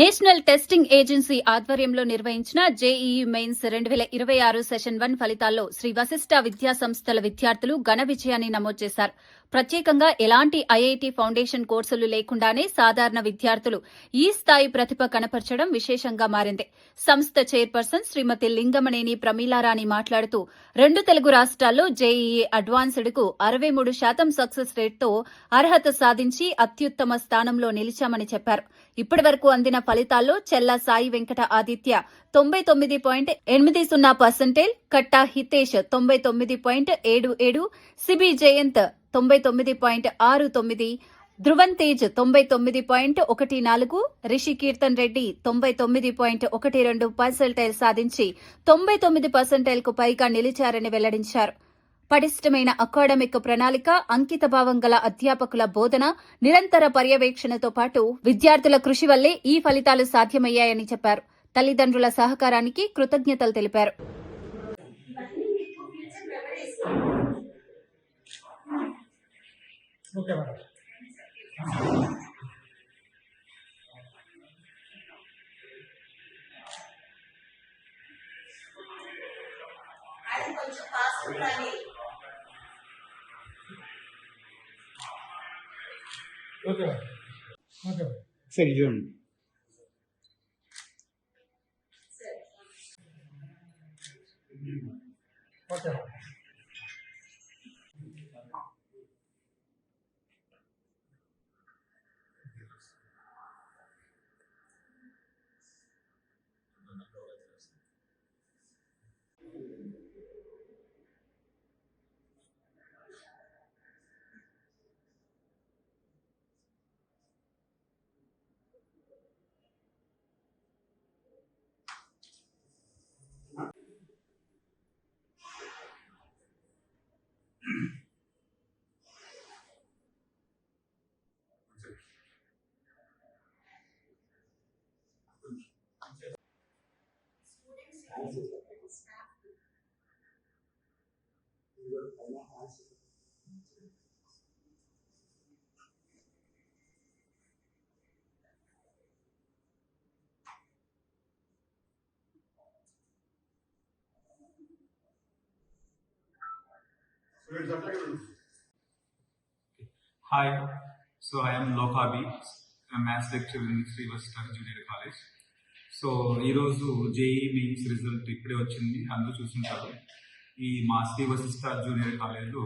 National testing agency ఆధ్వర్యంలో నిర్వహించిన JEE mains రెండు వేల ఇరవై ఆరు సెషన్ వన్ ఫలితాల్లో శ్రీ వశిష్ట విద్యా సంస్థల విద్యార్థులు ఘన విజయాన్ని నమోదు చేశారు. ప్రత్యేకంగా ఎలాంటి ఐఐటి ఫౌండేషన్ కోర్సులు లేకుండానే సాధారణ విద్యార్థులు ఈ స్థాయి ప్రతిభ కనపరచడం విశేషంగా మారింది. సంస్థ చైర్పర్సన్ శ్రీమతి లింగమనేని ప్రమీలారాణి మాట్లాడుతూ రెండు తెలుగు రాష్ట్రాల్లో జేఈఈ అడ్వాన్స్డ్కు అరవై మూడు శాతం సక్సెస్ రేట్తో అర్హత సాధించి అత్యుత్తమ స్థానంలో నిలిచామని చెప్పారు. ఇప్పటి వరకు అందిన ఫలితాల్లో చెల్ల సాయి వెంకట ఆదిత్య తొంభై తొమ్మిది పాయింట్ ఎనిమిది సున్నా పర్సెంటేజ్ కట్టా హితేష్ తొంభై తొమ్మిది పాయింట్ ఏడు ఏడు సిబి జయంత్ తొంభై తొమ్మిది పాయింట్ ఆరు తొమ్మిది ధ్రువన్ తేజ్ తొంభై తొమ్మిది పాయింట్ ఒకటి నాలుగు రిషి కీర్తన్ రెడ్డి తొంభై తొమ్మిది పాయింట్ ఒకటి రెండు పర్సెంటైల్ సాధించి తొంభై తొమ్మిది పర్సెంటైల్కు పైగా నిలిచారని వెల్లడించారు. పటిష్టమైన అకాడమిక్ ప్రణాళిక అంకితభావం గల అధ్యాపకుల బోధన నిరంతర పర్యవేక్షణతో పాటు విద్యార్థుల కృషి వల్లే ఈ ఫలితాలు సాధ్యమయ్యాయని చెప్పారు. తల్లిదండ్రుల సహకారానికి కృతజ్ఞతలు తెలిపారు. ఓకే మేడం అది కొంచెం ఫాస్ట్ కానీ ఓకే మేడం ఓకే మేడం సరే చూడండి okay Hi, so I am Lokabi, a maths lecturer in Sri Junior College. So ఈరోజు జేఈ మెయిన్స్ రిజల్ట్ ఇప్పుడే వచ్చింది అందరూ చూసుంటారు. ఈ మా శ్రీ వశిష్ట జూనియర్ కాలేజ్లో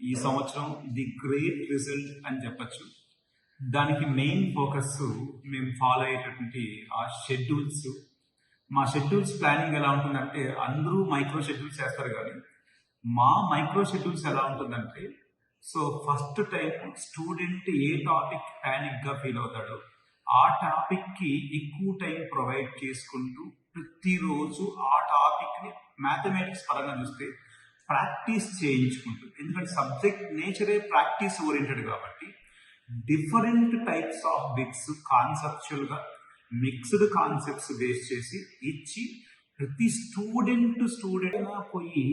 ఈ సంవత్సరం ది గ్రేట్ రిజల్ట్ అని చెప్పచ్చు. దానికి మెయిన్ ఫోకస్ మేము ఫాలో అయ్యేటటువంటి ఆ షెడ్యూల్స్. మా షెడ్యూల్స్ ప్లానింగ్ ఎలా ఉంటుందంటే అందరూ మైక్రో షెడ్యూల్స్ చేస్తారు కానీ మా మైక్రో షెడ్యూల్స్ ఎలా ఉంటుందంటే సో ఫస్ట్ టైం స్టూడెంట్ ఏ టాపిక్ ప్యానిక్గా ఫీల్ అవుతాడో. ఆ టాపిక్కి ఎక్కువ టైం ప్రొవైడ్ చేసుకుంటూ ప్రతిరోజు ఆ టాపిక్ని మ్యాథమెటిక్స్ పరంగా చూస్తే ప్రాక్టీస్ చేయించుకుంటూ. ఎందుకంటే సబ్జెక్ట్ నేచరే ప్రాక్టీస్ ఓరియంటెడ్ కాబట్టి డిఫరెంట్ టైప్స్ ఆఫ్ బిక్స్ కాన్సెప్చువల్గా మిక్స్డ్ కాన్సెప్ట్స్ బేస్ చేసి ఇచ్చి ప్రతి స్టూడెంట్ స్టూడెంట్ పోయి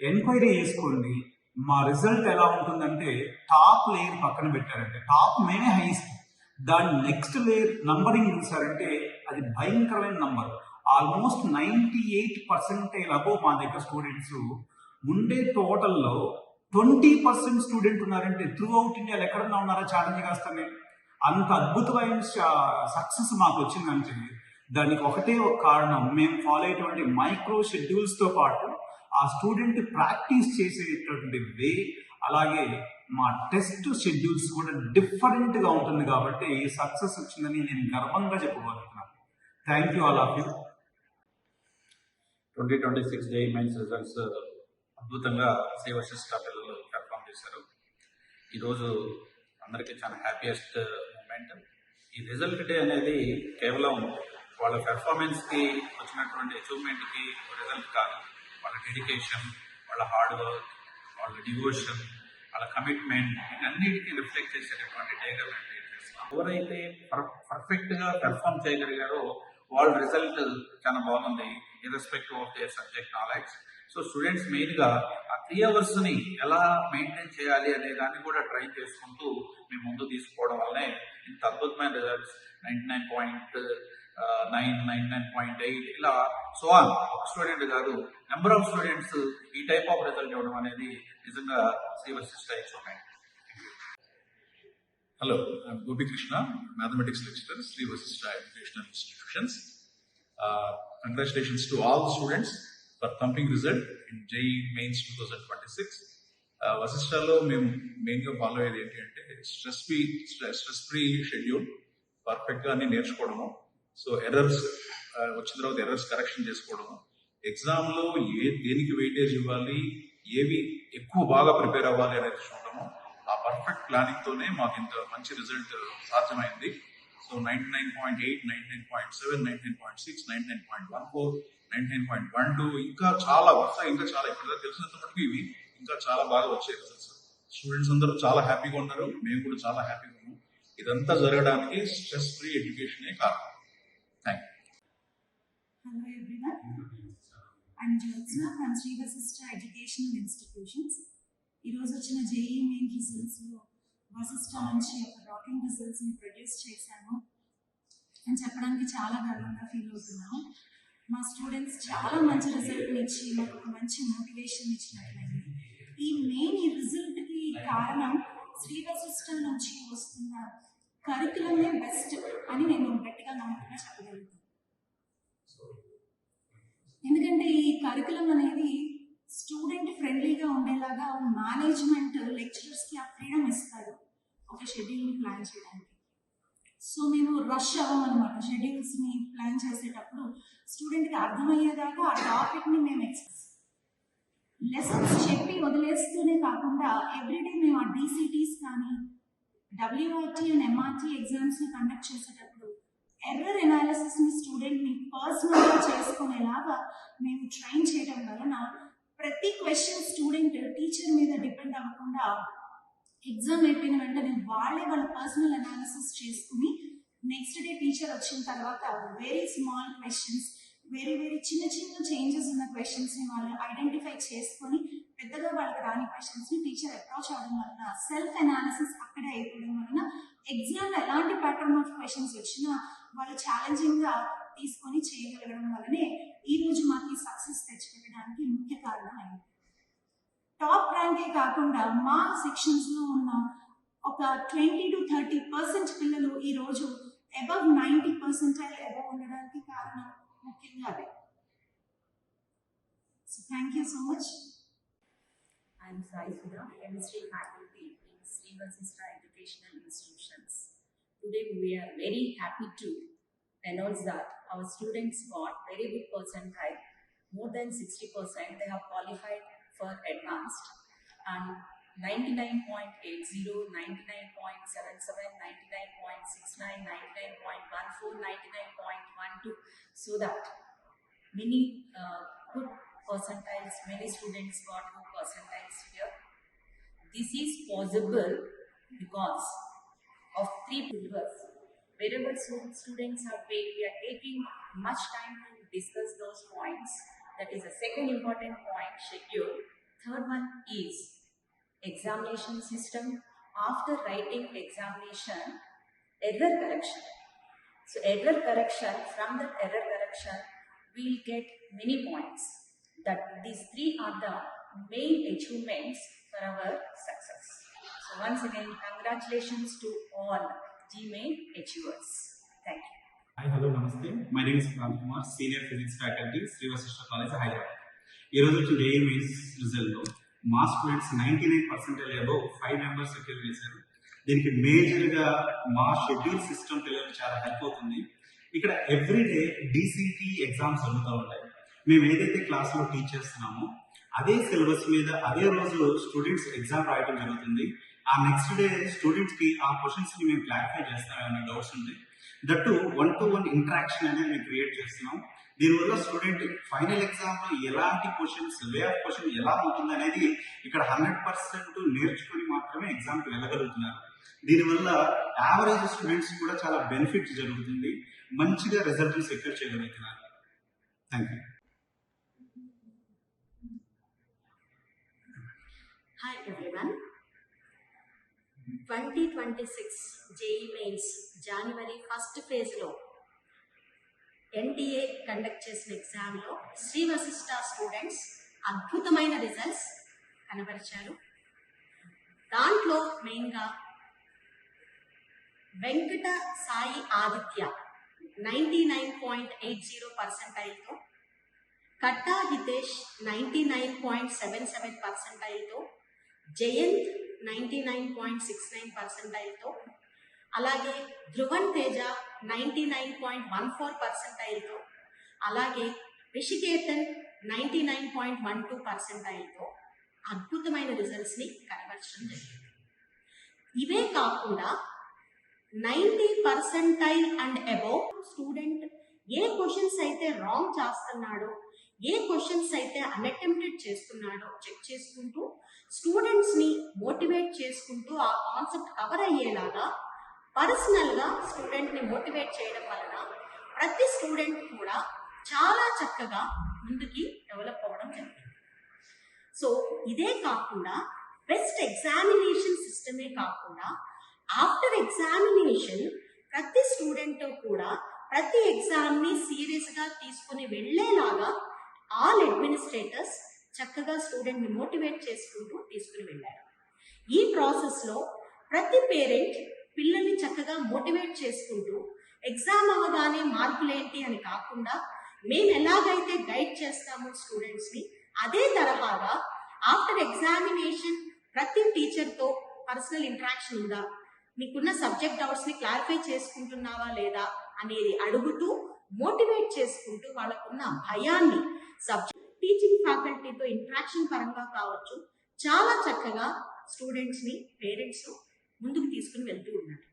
ఎంక్వైరీ చేసుకోండి. మా రిజల్ట్ ఎలా ఉంటుందంటే టాప్ లేయర్ పక్కన పెట్టారంటే టాప్ మేమే హైయెస్ట్ దాని నెక్స్ట్ లేయర్ నంబరింగ్ చూసారంటే అది భయంకరమైన number almost ninety eight percentage above మా దగ్గర స్టూడెంట్స్ ఉండే టోటల్లో ట్వంటీ పర్సెంట్ స్టూడెంట్ ఉన్నారంటే త్రూ అవుట్ ఇండియాలో ఎక్కడన్నా ఉన్నారా ఛాలెంజ్ కాస్తానే అంత అద్భుతమైన సక్సెస్ మాకు వచ్చిందంటే దానికి ఒకటే ఒక కారణం. మేము ఫాలో అయ్యేటువంటి మైక్రో షెడ్యూల్స్తో పాటు ఆ స్టూడెంట్ ప్రాక్టీస్ చేసేటువంటి వే అలాగే మా టెస్ట్ షెడ్యూల్స్ కూడా డిఫరెంట్గా ఉంటుంది కాబట్టి సక్సెస్ వచ్చిందని నేను గర్వంగా చెప్పుకోగలుగుతున్నాను. Thank you all of you twenty twenty six JEE mains results అద్భుతంగా సేవశిష్ట పిల్లలు పెర్ఫామ్ చేశారు. ఈరోజు అందరికీ చాలా హ్యాపీయెస్ట్ మూమెంట్ ఈ రిజల్ట్ డే అనేది కేవలం వాళ్ళ పెర్ఫార్మెన్స్కి వచ్చినటువంటి అచీవ్మెంట్కి రిజల్ట్ కాదు. వాళ్ళ డెడికేషన్ వాళ్ళ హార్డ్ వర్క్ వాళ్ళ డివోషన్ వాళ్ళ కమిట్మెంట్ వీటన్నిటికీ రిఫ్లెక్ట్ చేసేటటువంటి డేగా మేము ట్రీట్ చేస్తాం? ఎవరైతే పర్ఫెక్ట్గా పెర్ఫామ్ చేయగలిగారో వాళ్ళ రిజల్ట్ చాలా బాగుంది irrespective of the subject knowledge so students మెయిన్గా ఆ త్రీ అవర్స్ని ఎలా మెయింటైన్ చేయాలి అనే దాన్ని కూడా ట్రై చేసుకుంటూ మేము ముందు తీసుకోవడం వల్లనే ఇంత అద్భుతమైన results ninety nine point nine nine nine point eight ఇలా సోన్ ఒక స్టూడెంట్ కాదు నెంబర్ ఆఫ్ స్టూడెంట్స్ ఈ టైప్ ఆఫ్ రిజల్ట్ ఇవ్వడం అనేది నిజంగా Srivasishta hello Gopikrishna mathematics lecturer Sri Vasishta educational institutions congratulations to all students for coming result in JEE mains two thousand twenty six వశిష్టలో మేము మెయిన్గా ఫాలో అయ్యేది ఏంటి అంటే stress free stress free schedule పర్ఫెక్ట్గా అన్ని నేర్చుకోవడము. సో ఎర్రర్స్ వచ్చిన తర్వాత errors correction చేసుకోవడము. ఎగ్జామ్లో ఏ దేనికి వెయిటేజ్ ఇవ్వాలి? ఏవి ఎక్కువ బాగా ప్రిపేర్ అవ్వాలి అనేది చూడడము ఆ పర్ఫెక్ట్ ప్లానింగ్ తోనే మాకు ఇంత మంచి రిజల్ట్ సాధ్యమైంది. So ninety nine point eight ninety nine point seven ninety nine point six ninety nine point one four ninety nine point one two ఇంకా చాలా వస్తాయి. ఇంకా చాలా ఇప్పుడు తెలిసినంత మటుకు ఇవి ఇంకా చాలా బాగా వచ్చే రిజల్ట్స్ స్టూడెంట్స్ అందరూ చాలా హ్యాపీగా ఉన్నారు. మేము కూడా చాలా హ్యాపీగా ఉన్నాం ఇదంతా జరగడానికి స్ట్రెస్ ఫ్రీ ఎడ్యుకేషనే కారణం. Hello everyone. I'm Jyotsna from Sri Vasishtha Educational Institutions. ఈరోజు వచ్చిన జేఈ మెయిన్ రిజల్ట్స్లో వశిష్ట నుంచి ఒక రాకింగ్ రిజల్ట్స్ని ప్రొడ్యూస్ చేశాము అని చెప్పడానికి చాలా గర్వంగా ఫీల్ అవుతున్నాము మా స్టూడెంట్స్ చాలా మంచి రిజల్ట్ ఇచ్చి మాకు ఒక మంచి మోటివేషన్ ఇచ్చినట్లయింది ఈ మెయిన్ ఈ రిజల్ట్కి కారణం శ్రీ వశిష్ట నుంచి వస్తున్న కరికులమే బెస్ట్ అని ఎందుకంటే ఈ కరికులం అనేది స్టూడెంట్ ఫ్రెండ్లీగా ఉండేలాగా మేనేజ్మెంట్ లెక్చరర్స్కి ఆ ఫ్రీడమ్ ఇస్తారు ఒక షెడ్యూల్ని ప్లాన్ చేయడానికి. సో మేము రష్ అవ్వమన్నమాట. షెడ్యూల్స్ని ప్లాన్ చేసేటప్పుడు స్టూడెంట్కి అర్థమయ్యేదాకా ఆ టాపిక్ని మేము ఎక్స్ప్రెస్ లెసన్స్ చెప్పి వదిలేస్తూనే కాకుండా ఎవ్రీడే మేము ఆ డీసీటీస్ కానీ డబ్ల్యూఆర్టీ అండ్ ఎంఆర్టీ ఎగ్జామ్స్ని కండక్ట్ చేసేటప్పుడు ఎర్రర్ ఎనాలిసిస్ని స్టూడెంట్ని పర్సనల్ చేసుకునేలాగా మేము ట్రైన్ చేయడం వలన ప్రతి క్వశ్చన్ స్టూడెంట్ టీచర్ మీద డిపెండ్ అవ్వకుండా ఎగ్జామ్ అయిపోయిన వెంటనే వాళ్ళే వాళ్ళ పర్సనల్ అనాలిసిస్ చేసుకుని నెక్స్ట్ డే టీచర్ వచ్చిన తర్వాత very small questions very very చిన్న చిన్న చేంజెస్ ఉన్న క్వశ్చన్స్ని వాళ్ళు ఐడెంటిఫై చేసుకొని పెద్దగా వాళ్ళకి రాని క్వశ్చన్స్ని టీచర్ అప్రోచ్ అవడం వలన సెల్ఫ్ అనాలిసిస్ అక్కడే అయిపోవడం వలన ఎగ్జామ్లో ఎలాంటి ప్యాటర్న్ ఆఫ్ క్వశ్చన్స్ వచ్చినా వాళ్ళు ఛాలెంజింగ్గా తీసుకొని చేయగలగడం వల్లనే ఈ రోజు మాకు ఈ సక్సెస్ తెచ్చిపెట్టడానికి ముఖ్య కారణం అయింది. టాప్ ర్యాంకే కాకుండా మా సెక్షన్స్లో ఉన్న ఒక ట్వంటీ టు థర్టీ పర్సెంట్ పిల్లలు ఈ రోజు అబవ్ నైంటీ పర్సెంటైల్ అబవ్ ఉండడానికి కారణం ముఖ్యంగా అదే. So thank you so much I'm Sai Sudha chemistry faculty in educational institution Today we are very happy to announce that our students got very good percentile, more than 60%. They have qualified for advanced and 99.80, 99.77, 99.69, 99.14, 99.12 so that many uh, good percentiles, many students got good percentiles here. This is possible because of three pillars. Wherever students are paid, we are taking much time to discuss those points. That is the second important point, schedule. Third one is examination system. After writing examination, error correction. So error correction, from that error correction, we'll get many points. That these three are the main achievements for our success. Once again, congratulations to all GMAIN achievers. Thank you. Hi hello నమస్తే my name is Prant Kumar senior physics faculty Srivasishta college Hyderabad ఈ రోజు వచ్చిన ఏఈ mains రిజల్ట్లో మా students ninety nine percentage above five members secure చేశారు. దీనికి మేజర్గా మా షెడ్యూల్ సిస్టమ్ పిల్లలకు చాలా హెల్ప్ అవుతుంది. ఇక్కడ ఎవ్రీడే డీసీటీ ఎగ్జామ్స్ జరుగుతూ ఉంటాయి. మేము ఏదైతే క్లాస్లో టీచ్ చేస్తున్నామో అదే సిలబస్ మీద అదే రోజు స్టూడెంట్స్ ఎగ్జామ్ రాయడం జరుగుతుంది. ఆ నెక్స్ట్ డే స్టూడెంట్స్కి ఆ క్వశ్చన్స్ని మేము క్లారిఫై చేస్తామనే డౌట్స్ ఉంటాయి that one to one interaction అనేది మేము క్రియేట్ చేస్తున్నాం. దీనివల్ల స్టూడెంట్ ఫైనల్ ఎగ్జామ్లో ఎలాంటి క్వశ్చన్స్ వే ఆఫ్ క్వశ్చన్ ఎలా ఉంటుంది అనేది ఇక్కడ హండ్రెడ్ పర్సెంట్ నేర్చుకుని మాత్రమే ఎగ్జామ్కి వెళ్ళగలుగుతున్నారు. దీనివల్ల యావరేజ్ స్టూడెంట్స్ కూడా చాలా బెనిఫిట్ జరుగుతుంది. మంచిగా రిజల్ట్ సెక్యూర్ చేయగలుగుతున్నారు. Thank you Hi everyone. Twenty twenty six JEE mains January first ఫేజ్లో ఎన్టీఏ కండక్ట్ చేసిన ఎగ్జామ్లో శ్రీ వశిష్ట స్టూడెంట్స్ అద్భుతమైన రిజల్ట్స్ కనబరిచారు. దాంట్లో మెయిన్గా Venkata Sai Aditya ninety nine point eight zero పర్సెంటైల్తో Katta Hitesh ninety nine point seven seven పర్సెంటైల్తో Jayant ninety nine point six nine పర్సెంటైల్తో అలాగే Dhruvan Teja ninety nine point one four పర్సెంటైల్తో అలాగే Rishiketan ninety nine point one two పర్సెంటైల్తో అద్భుతమైన రిజల్ట్స్ని కనబరచడం జరిగింది. ఇవే కాకుండా ninety percentile and above student A questions అయితే wrong చేస్తున్నాడో ఏ క్వశ్చన్స్ అయితే అన్అటెంప్టెడ్ చేస్తున్నాడో చెక్ చేసుకుంటూ స్టూడెంట్స్ని మోటివేట్ చేసుకుంటూ ఆ కాన్సెప్ట్ కవర్ అయ్యేలాగా పర్సనల్గా స్టూడెంట్ని మోటివేట్ చేయడం వలన ప్రతి స్టూడెంట్ కూడా చాలా చక్కగా ముందుకి డెవలప్ అవ్వడం జరిగింది సో ఇదే కాకుండా బెస్ట్ ఎగ్జామినేషన్ సిస్టమే కాకుండా ఆఫ్టర్ ఎగ్జామినేషన్ ప్రతి స్టూడెంట్ కూడా ప్రతి ఎగ్జామ్ని సీరియస్గా తీసుకుని వెళ్ళేలాగా ఆల్ అడ్మినిస్ట్రేటర్స్ చక్కగా స్టూడెంట్ని మోటివేట్ చేసుకుంటూ తీసుకుని వెళ్ళారు. ఈ ప్రాసెస్లో ప్రతి పేరెంట్ పిల్లల్ని చక్కగా మోటివేట్ చేసుకుంటూ ఎగ్జామ్ అవగానే మార్కులేంటి అని కాకుండా మేము ఎలాగైతే గైడ్ చేస్తామో స్టూడెంట్స్ని అదే తరహాగా ఆఫ్టర్ ఎగ్జామినేషన్ ప్రతి టీచర్తో పర్సనల్ ఇంటరాక్షన్ ఉందా? మీకున్న సబ్జెక్ట్ డౌట్స్ని క్లారిఫై చేసుకుంటున్నావా లేదా అనేది అడుగుతూ మోటివేట్ చేసుకుంటూ వాళ్ళకున్న భయాన్ని సబ్జెక్ట్ టీచింగ్ ఫ్యాకల్టీతో ఇంట్రాక్షన్ పరంగా కావచ్చు. చాలా చక్కగా స్టూడెంట్స్ని పేరెంట్స్ ముందుకు తీసుకుని వెళ్తూ ఉన్నారు.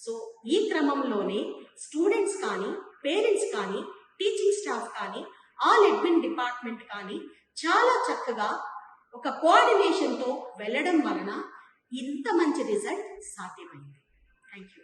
సో ఈ క్రమంలోనే స్టూడెంట్స్ కానీ పేరెంట్స్ కానీ టీచింగ్ స్టాఫ్ కానీ ఆల్ అడ్మిన్ డిపార్ట్మెంట్ కానీ చాలా చక్కగా ఒక కోఆర్డినేషన్తో వెళ్ళడం వలన ఇంత మంచి రిజల్ట్ సాధ్యమైంది. Thank you